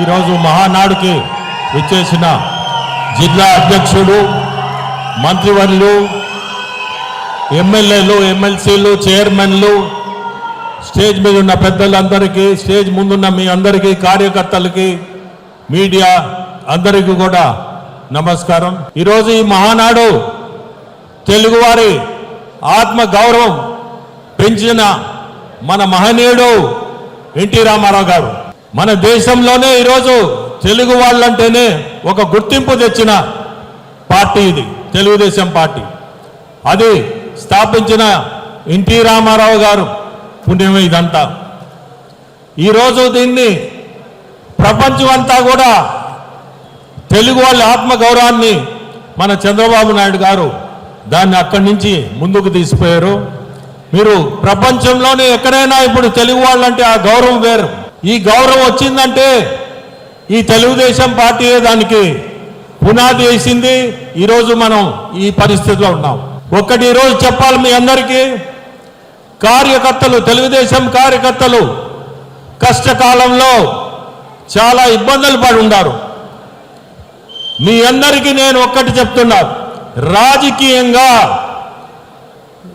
ఈరోజు మహానాడుకి విచ్చేసిన జిల్లా అధ్యక్షుడు మంత్రివర్యులు ఎమ్మెల్యేలు ఎమ్మెల్సీలు చైర్మన్లు స్టేజ్ మీద ఉన్న పెద్దలందరికీ స్టేజ్ ముందున్న మీ అందరికీ కార్యకర్తలకి మీడియా అందరికీ కూడా నమస్కారం. ఈరోజు ఈ మహానాడు తెలుగువారి ఆత్మ గౌరవం పెంచిన మన మహనీయుడు ఎన్టీ రామారావు గారు. మన దేశంలోనే ఈరోజు తెలుగు వాళ్ళంటేనే ఒక గుర్తింపు తెచ్చిన పార్టీ ఇది తెలుగుదేశం పార్టీ. అది స్థాపించిన ఎన్టీ రామారావు గారు. పుణ్యం ఇదంతా. ఈరోజు దీన్ని ప్రపంచం అంతా కూడా తెలుగు వాళ్ళ ఆత్మ గౌరవాన్ని మన చంద్రబాబు నాయుడు గారు దాన్ని అక్కడి నుంచి ముందుకు తీసిపోయారు మీరు ప్రపంచంలోనే ఎక్కడైనా ఇప్పుడు తెలుగు వాళ్ళంటే ఆ గౌరవం వేరు. ఈ గౌరవం వచ్చిందంటే ఈ తెలుగుదేశం పార్టీ దానికి పునాది వేసింది? ఈరోజు మనం ఈ పరిస్థితిలో ఉన్నాం. ఒక్కటి ఈరోజు చెప్పాలి మీ అందరికీ. కార్యకర్తలు తెలుగుదేశం కార్యకర్తలు కష్టకాలంలో చాలా ఇబ్బందులు పడి ఉన్నారు. మీ అందరికీ నేను ఒక్కటి చెప్తున్నా. రాజకీయంగా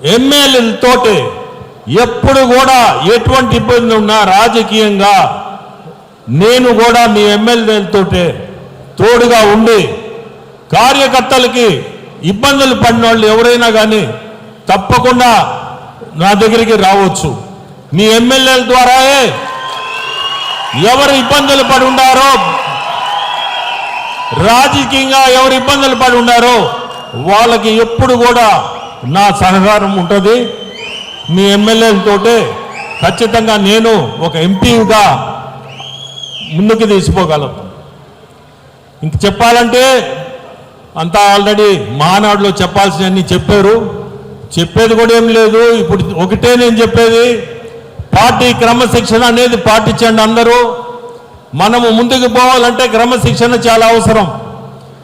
ఎమ్మెల్యేలతోటి ఎప్పుడు కూడా ఎటువంటి ఇబ్బంది ఉన్నా రాజకీయంగా నేను కూడా మీ ఎమ్మెల్యేలతోటే తోడుగా ఉండి కార్యకర్తలకి ఇబ్బందులు పడిన వాళ్ళు ఎవరైనా కానీ తప్పకుండా నా దగ్గరికి రావచ్చు. మీ ఎమ్మెల్యేల ద్వారాయే ఎవరు ఇబ్బందులు పడి ఉండారో రాజకీయంగా ఎవరు ఇబ్బందులు పడి ఉన్నారో వాళ్ళకి ఎప్పుడు కూడా నా సహకారం ఉంటుంది. మీ ఎమ్మెల్యేలతోటే ఖచ్చితంగా నేను ఒక ఎంపీగా ముందుకు తీసిపోగలను ఇంక చెప్పాలంటే అంతా ఆల్రెడీ మహానాడులో చెప్పాల్సినవన్నీ చెప్పారు. చెప్పేది కూడా ఏం లేదు. ఇప్పుడు ఒకటే నేను చెప్పేది పార్టీ క్రమశిక్షణ అనేది పాటించండి అందరూ. మనము ముందుకు పోవాలంటే క్రమశిక్షణ చాలా అవసరం.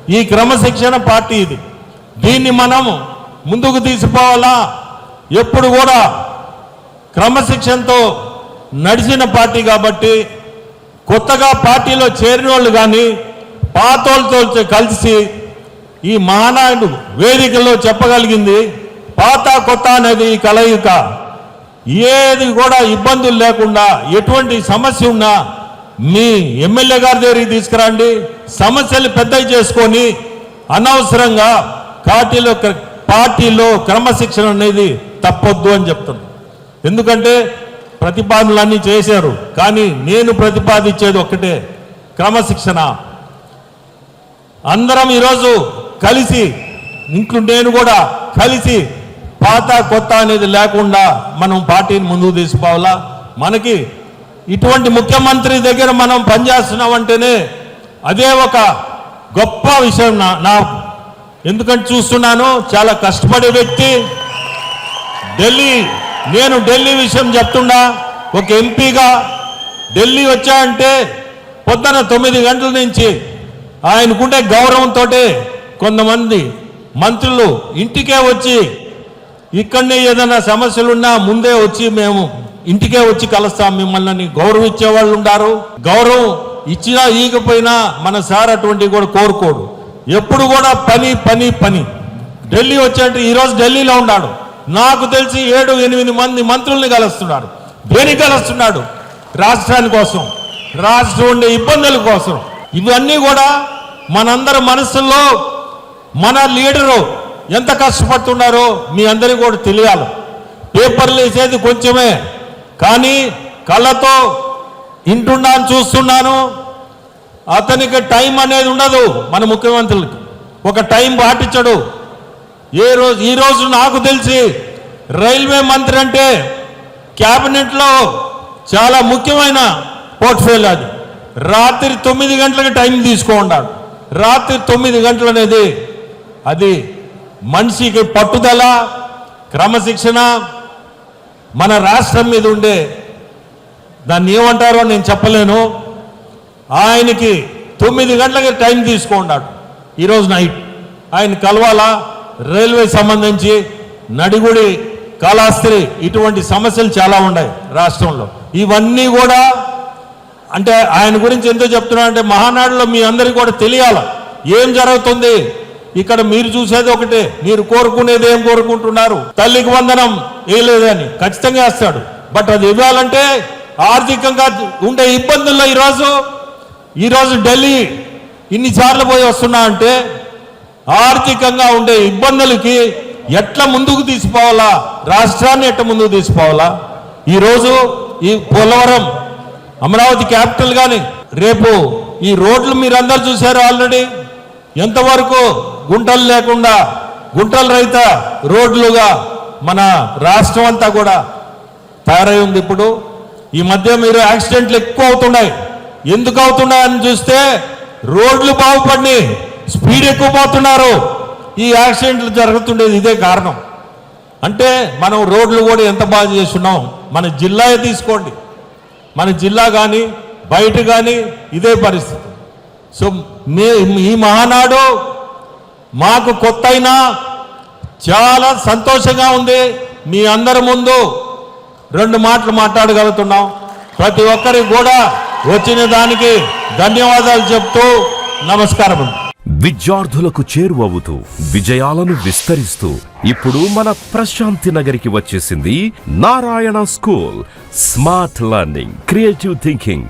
ఈ క్రమశిక్షణ పార్టీ ఇది. దీన్ని మనం ముందుకు తీసిపోవాలా ఎప్పుడు కూడా క్రమశిక్షణతో నడిచిన పార్టీ కాబట్టి కొత్తగా పార్టీలో చేరిన వాళ్ళు కానీ పాతోళ్ళతో కలిసి ఈ మహానాయుడు వేదికలో చెప్పగలిగింది పాత కొత్త అనేది ఈ కలయిక. ఏది కూడా ఇబ్బందులు లేకుండా ఎటువంటి సమస్య ఉన్నా మీ ఎమ్మెల్యే గారి దగ్గరికి తీసుకురండి. సమస్యలు పెద్దవి చేసుకొని అనవసరంగా పార్టీలో పార్టీలో క్రమశిక్షణ అనేది తప్పొద్దు అని చెప్తున్నాను ఎందుకంటే ప్రతిపాదనలన్నీ చేశారు కానీ నేను ప్రతిపాదించేది ఒక్కటే క్రమశిక్షణ. అందరం ఈరోజు కలిసి ఇంట్లో నేను కూడా కలిసి పాత కొత్త అనేది లేకుండా మనం పార్టీని ముందుకు తీసుకోవాలా మనకి ఇటువంటి ముఖ్యమంత్రి దగ్గర మనం పనిచేస్తున్నామంటేనే అదే ఒక గొప్ప విషయం నా నా ఎందుకంటే చూస్తున్నాను చాలా కష్టపడే వ్యక్తి. ఢిల్లీ నేను ఢిల్లీ విషయం చెప్తున్నా ఒక ఎంపీగా ఢిల్లీ వచ్చా అంటే పొద్దున తొమ్మిది గంటల నుంచి ఆయనకుండే గౌరవంతో కొంతమంది మంత్రులు ఇంటికే వచ్చి ఇక్కడనే ఏదైనా సమస్యలున్నా ముందే వచ్చి మేము ఇంటికే వచ్చి కలుస్తాం. మిమ్మల్ని గౌరవించే వాళ్ళు ఉంటారు గౌరవం ఇచ్చినా ఈకపోయినా మన సార్ అటువంటివి కూడా కోరుకోడు. ఎప్పుడు కూడా పని పని పని. ఢిల్లీ వచ్చేటట్టు ఈరోజు ఢిల్లీలో ఉన్నాడు. నాకు తెలిసి ఏడు ఎనిమిది మంది మంత్రుల్ని కలుస్తున్నాడు. దేనికి కలుస్తున్నాడు? రాష్ట్రాని కోసం. రాష్ట్రం ఉండే ఇబ్బందుల కోసం. ఇవన్నీ కూడా మనందరి మనసుల్లో మన లీడరు ఎంత కష్టపడుతున్నారో మీ అందరికీ కూడా తెలియాలి. పేపర్లు వేసేది కొంచెమే. కానీ కళ్ళతో ఇంటున్నాను చూస్తున్నాను. అతనికి టైం అనేది ఉండదు మన ముఖ్యమంత్రులకి. ఒక టైం పాటించడు. ఏ రోజు ఈ రోజు నాకు తెలిసి రైల్వే మంత్రి అంటే క్యాబినెట్లో చాలా ముఖ్యమైన పోర్ట్ఫోలియో అది. రాత్రి తొమ్మిది గంటలకు టైం తీసుకున్నాడు రాత్రి తొమ్మిది గంటలు అనేది అది మనిషికి పట్టుదల క్రమశిక్షణ మన రాష్ట్రం మీద ఉండే దాన్ని ఏమంటారో నేను చెప్పలేను. ఆయనకి తొమ్మిది గంటలకి టైం తీసుకున్నాడు ఈరోజు నైట్. ఆయన కలవాలా రైల్వే సంబంధించి నడిగుడి కాళాస్త్రి ఇటువంటి సమస్యలు చాలా ఉన్నాయి రాష్ట్రంలో. ఇవన్నీ కూడా అంటే ఆయన గురించి ఎందుకు చెప్తున్నా అంటే మహానాడులో మీ అందరికీ కూడా తెలియాల. ఏం జరుగుతుంది? ఇక్కడ మీరు చూసేది ఒకటే. మీరు కోరుకునేది ఏం కోరుకుంటున్నారు? తల్లికి వందనం వేయలేదని ఖచ్చితంగా వేస్తాడు బట్ అది ఇవ్వాలంటే ఆర్థికంగా ఉండే ఇబ్బందుల్లో ఈరోజు ఈరోజు ఢిల్లీ ఇన్నిసార్లు పోయి వస్తున్నా అంటే ఆర్థికంగా ఉండే ఇబ్బందులకి ఎట్లా ముందుకు తీసుకోవాలా రాష్ట్రాన్ని ఎట్లా ముందుకు తీసుకోవాలా ఈరోజు ఈ పోలవరం అమరావతి క్యాపిటల్ కానీ రేపు ఈ రోడ్లు మీరందరూ చూశారు ఆల్రెడీ. ఎంతవరకు గుంటలు లేకుండా గుంటల రహిత రోడ్లుగా మన రాష్ట్రం అంతా కూడా తయారై ఉంది ఇప్పుడు. ఈ మధ్య మీరు యాక్సిడెంట్లు ఎక్కువ అవుతున్నాయి. ఎందుకు అవుతున్నాయని చూస్తే రోడ్లు బాగుపడి స్పీడ్ ఎక్కువ పోతున్నారు ఈ యాక్సిడెంట్లు జరుగుతుండేది ఇదే కారణం. అంటే మనం రోడ్లు కూడా ఎంత బాగా చేస్తున్నాం? మన జిల్లా తీసుకోండి. మన జిల్లా కానీ బయట కానీ ఇదే పరిస్థితి. సో మే ఈ మహానాడు మాకు కొత్త అయినా చాలా సంతోషంగా ఉంది. మీ అందరి ముందు రెండు మాటలు మాట్లాడగలుగుతున్నాం. ప్రతి ఒక్కరికి కూడా వచ్చిన దానికి ధన్యవాదాలు చెప్తూ నమస్కారం. విద్యార్థులకు చేరువవుతూ విజయాలను విస్తరిస్తూ ఇప్పుడు మన ప్రశాంతి నగరికి వచ్చేసింది Narayana school. Smart learning creative thinking